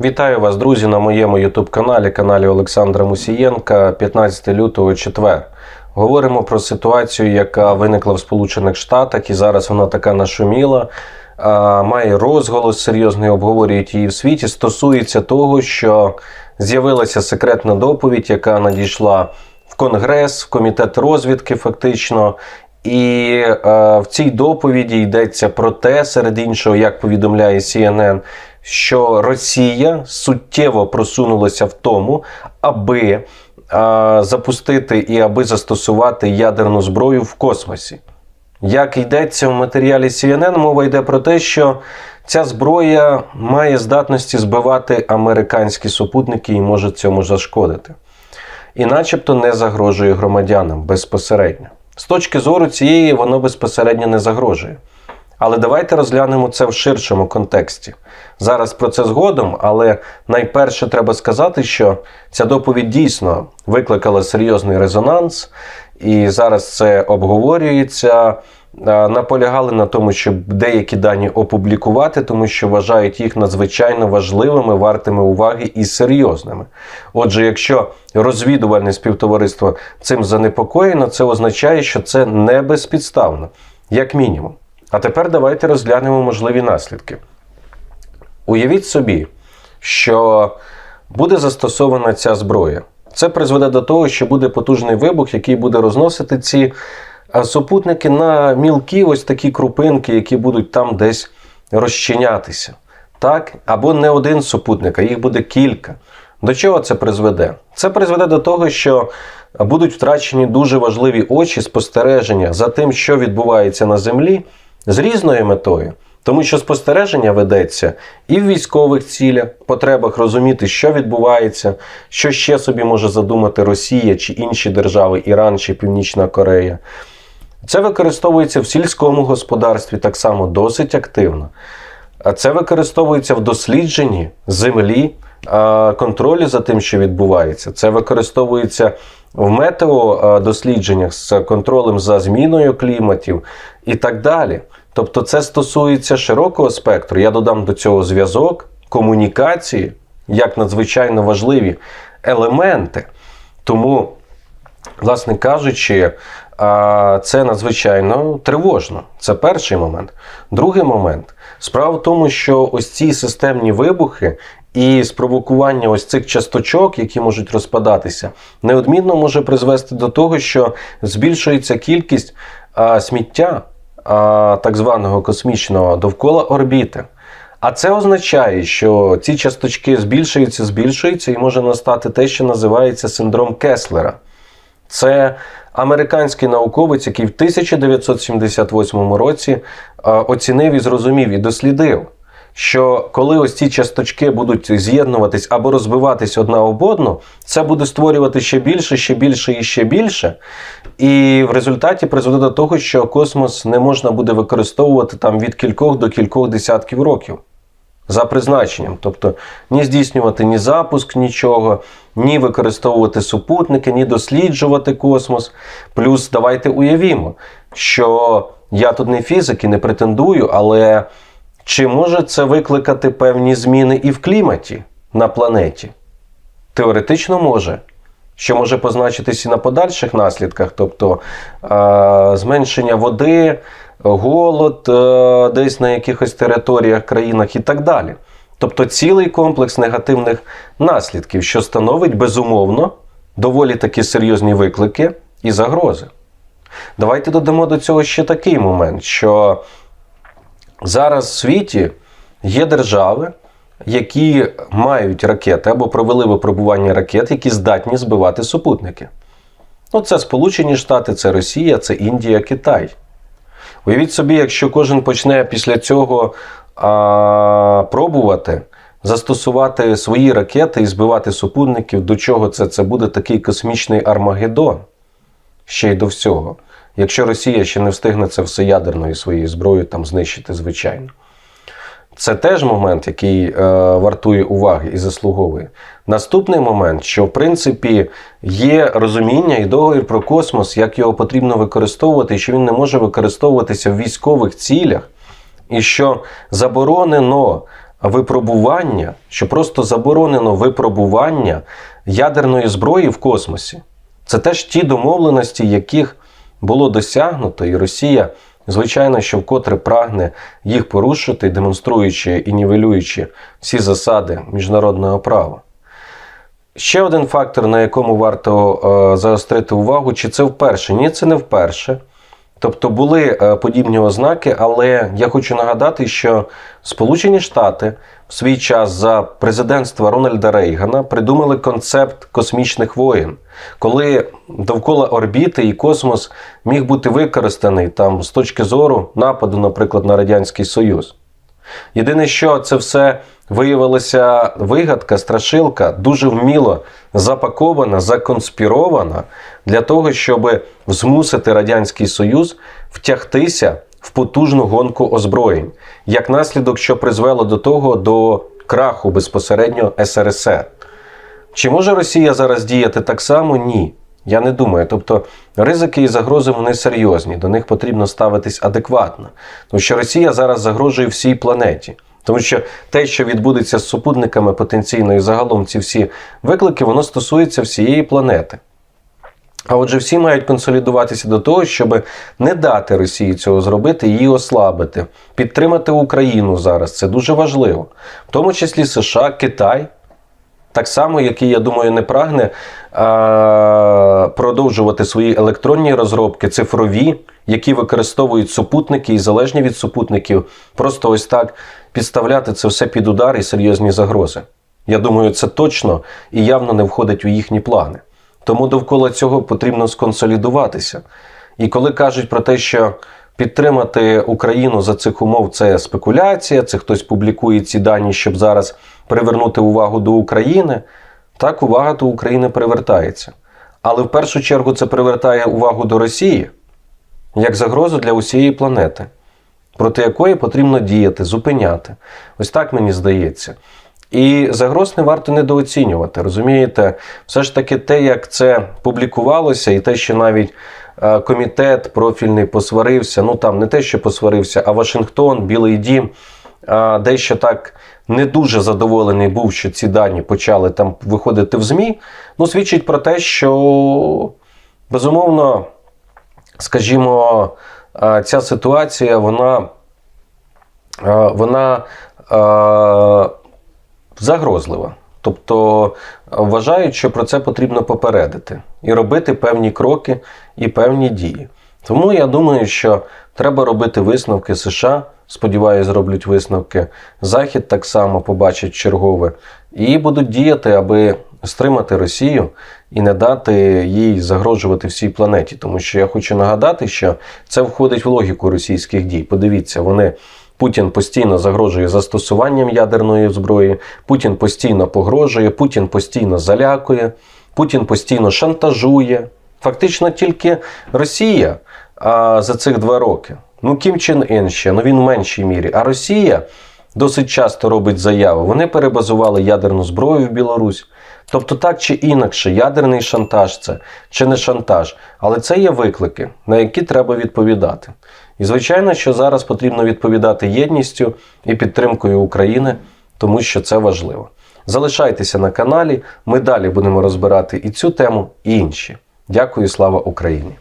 Вітаю вас, друзі, на моєму ютуб-каналі, каналі Олександра Мусієнка, 15 лютого, четвер. Говоримо про ситуацію, яка виникла в Сполучених Штатах, і зараз вона така нашуміла, має розголос серйозний, обговорюють її в світі. Стосується того, що з'явилася секретна доповідь, яка надійшла в Конгрес, в комітет розвідки, фактично. І е, в цій доповіді йдеться про те, серед іншого, як повідомляє CNN, що Росія суттєво просунулася в тому, аби е, запустити і аби застосувати ядерну зброю в космосі. Як йдеться в матеріалі CNN, мова йде про те, що ця зброя має здатності збивати американські супутники і може цьому зашкодити. І начебто не загрожує громадянам безпосередньо. З точки зору цієї, воно безпосередньо не загрожує. Але давайте розглянемо це в ширшому контексті. Зараз про це згодом, але найперше треба сказати, що ця доповідь дійсно викликала серйозний резонанс, і зараз це обговорюється. Наполягали на тому, щоб деякі дані опублікувати, тому що вважають їх надзвичайно важливими, вартими уваги і серйозними. Отже, якщо розвідувальне співтовариство цим занепокоєно, це означає, що це не безпідставно, як мінімум. А тепер давайте розглянемо можливі наслідки. Уявіть собі, що буде застосована ця зброя. Це призведе до того, що буде потужний вибух, який буде розносити ці супутники на мілкі ось такі крупинки, які будуть там десь розчинятися. Так? Або не один супутник, а їх буде кілька. До чого це призведе? Це призведе до того, що будуть втрачені дуже важливі очі спостереження за тим, що відбувається на землі, з різною метою. Тому що спостереження ведеться і в військових цілях, потребах розуміти, що відбувається, що ще собі може задумати Росія чи інші держави, Іран чи Північна Корея. Це використовується в сільському господарстві так само досить активно. А Це використовується в дослідженні землі, а, контролі за тим, що відбувається. Це використовується в метеодослідженнях з контролем за зміною кліматів і так далі. Тобто, це стосується широкого спектру. Я додам до цього зв'язок, комунікації як надзвичайно важливі елементи. Тому, власне кажучи, це надзвичайно тривожно. Це перший момент. Другий момент. Справа в тому, що ось ці системні вибухи і спровокування ось цих часточок, які можуть розпадатися, неодмінно може призвести до того, що збільшується кількість а, сміття а, так званого космічного довкола орбіти. А це означає, що ці часточки збільшуються, збільшуються, і може настати те, що називається синдром Кеслера. Це американський науковець, який в 1978 році оцінив і зрозумів і дослідив, що коли ось ці часточки будуть з'єднуватись або розбиватись одна об одну, це буде створювати ще більше, ще більше і ще більше. І в результаті призведе до того, що космос не можна буде використовувати там від кількох до кількох десятків років. За призначенням, тобто ні здійснювати ні запуск, нічого, ні використовувати супутники, ні досліджувати космос. Плюс давайте уявімо, що я тут не фізик і не претендую, але чи може це викликати певні зміни і в кліматі на планеті? Теоретично може. Що може позначитись і на подальших наслідках, тобто е, зменшення води, голод е, десь на якихось територіях, країнах і так далі. Тобто цілий комплекс негативних наслідків, що становить безумовно доволі такі серйозні виклики і загрози. Давайте додамо до цього ще такий момент, що зараз в світі є держави, які мають ракети або провели випробування ракет, які здатні збивати супутники. Ну, це Сполучені Штати, це Росія, це Індія, Китай. Уявіть собі, якщо кожен почне після цього а, пробувати застосувати свої ракети і збивати супутників, до чого це? Це буде такий космічний Армагеддон ще й до всього. Якщо Росія ще не встигне це все ядерною своєю зброєю там знищити, звичайно. Це теж момент, який е, вартує уваги і заслуговує. Наступний момент, що в принципі є розуміння і договір про космос, як його потрібно використовувати, і що він не може використовуватися в військових цілях, і що заборонено випробування, що просто заборонено випробування ядерної зброї в космосі. Це теж ті домовленості, яких було досягнуто, і Росія, звичайно, що вкотре прагне їх порушити, демонструючи і нівелюючи всі засади міжнародного права. Ще один фактор, на якому варто е, заострити увагу, чи це вперше? Ні, це не вперше. Тобто були е, подібні ознаки, але я хочу нагадати, що Сполучені Штати в свій час за президентства Рональда Рейгана придумали концепт космічних воєн, коли довкола орбіти і космос міг бути використаний там з точки зору нападу, наприклад, на Радянський Союз. Єдине, що це все виявилася вигадка, страшилка, дуже вміло запакована, законспірована для того, щоб змусити Радянський Союз втягтися в потужну гонку озброєнь, як наслідок, що призвело до того до краху безпосередньо СРСР. Чи може Росія зараз діяти так само? Ні. Я не думаю. Тобто ризики і загрози вони серйозні, до них потрібно ставитись адекватно. Тому що Росія зараз загрожує всій планеті. Тому що те, що відбудеться з супутниками потенційно і загалом ці всі виклики, воно стосується всієї планети. А отже, всі мають консолідуватися до того, щоб не дати Росії цього зробити, її ослабити, підтримати Україну зараз. Це дуже важливо, в тому числі США, Китай. Так само, який, я думаю, не прагне а, продовжувати свої електронні розробки, цифрові, які використовують супутники і залежні від супутників, просто ось так підставляти це все під удар і серйозні загрози. Я думаю, це точно і явно не входить у їхні плани. Тому довкола цього потрібно сконсолідуватися. І коли кажуть про те, що підтримати Україну за цих умов це спекуляція, це хтось публікує ці дані, щоб зараз привернути увагу до України, так увага до України привертається. Але в першу чергу це привертає увагу до Росії як загрозу для усієї планети, проти якої потрібно діяти, зупиняти. Ось так мені здається. І загроз не варто недооцінювати. Розумієте, все ж таки те, як це публікувалося, і те, що навіть е, комітет профільний посварився, ну там не те, що посварився, а Вашингтон, Білий Дім, е, дещо так не дуже задоволений був, що ці дані почали там виходити в ЗМІ. Ну, свідчить про те, що безумовно, скажімо, е, ця ситуація, вона, вона загрозлива. Тобто вважають, що про це потрібно попередити і робити певні кроки і певні дії. Тому я думаю, що треба робити висновки США. Сподіваюсь, зроблять висновки. Захід так само побачить чергове і будуть діяти, аби стримати Росію і не дати їй загрожувати всій планеті. Тому що я хочу нагадати, що це входить в логіку російських дій. Подивіться, вони. Путін постійно загрожує застосуванням ядерної зброї, Путін постійно погрожує, Путін постійно залякує, Путін постійно шантажує. Фактично тільки Росія а, за цих два роки. Ну, Кім Чен Ін ще, ну він в меншій мірі. А Росія досить часто робить заяви. Вони перебазували ядерну зброю в Білорусь. Тобто, так чи інакше, ядерний шантаж це чи не шантаж, але це є виклики, на які треба відповідати. І звичайно, що зараз потрібно відповідати єдністю і підтримкою України, тому що це важливо. Залишайтеся на каналі, ми далі будемо розбирати і цю тему, і інші. Дякую, слава Україні!